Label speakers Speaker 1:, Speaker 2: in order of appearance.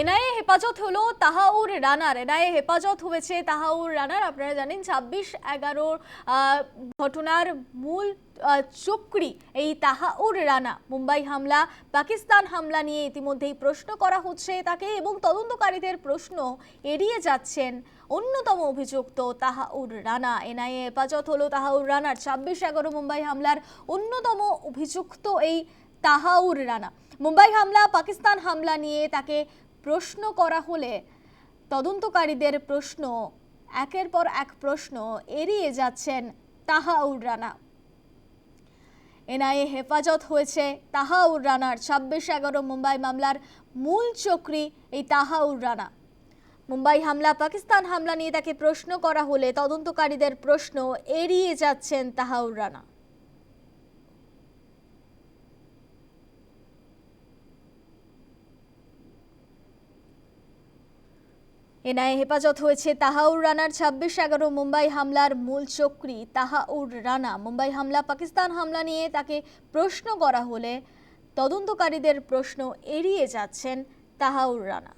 Speaker 1: NIA হেফাজত হলো তাহাউর রানার। NIA হেফাজত হয়েছে তাহাউর রানার। আপনারা জানেন, ছাব্বিশ এগারোর ঘটনার মূল চক্রী এই তাহাউর রানা। মুম্বাই হামলা, পাকিস্তান হামলা নিয়ে ইতিমধ্যেই প্রশ্ন করা হচ্ছে তাকে এবং তদন্তকারীদের প্রশ্ন এড়িয়ে যাচ্ছেন অন্যতম অভিযুক্ত তাহাউর রানা। এনআইএ হেফাজত হলো তাহাউর রানার। ছাব্বিশ এগারো মুম্বাই হামলার অন্যতম অভিযুক্ত এই তাহাউর রানা। মুম্বাই হামলা, পাকিস্তান হামলা নিয়ে তাকে প্রশ্ন করা হলে তদন্তকারীদের প্রশ্ন, একের পর এক প্রশ্ন এড়িয়ে যাচ্ছেন তাহাউর রানা। এনআইএ হেফাজত হয়েছে তাহাউর রানার ছাব্বিশ এগারো মুম্বাই মামলার মূল চক্রী এই তাহাউর রানা। মুম্বাই হামলা, পাকিস্তান হামলা নিয়ে তাকে প্রশ্ন করা হলে তদন্তকারীদের প্রশ্ন এড়িয়ে যাচ্ছেন তাহাউর রানা। এনআইএ হেফাজত হয়েছে তাহাউর রানার ছাব্বিশ এগারো মুম্বাই হামলার মূল চক্রী তাহাউর রানা। মুম্বাই হামলা, পাকিস্তান হামলা নিয়ে তাকে প্রশ্ন করা হলে তদন্তকারীদের প্রশ্ন এড়িয়ে যাচ্ছেন তাহাউর রানা।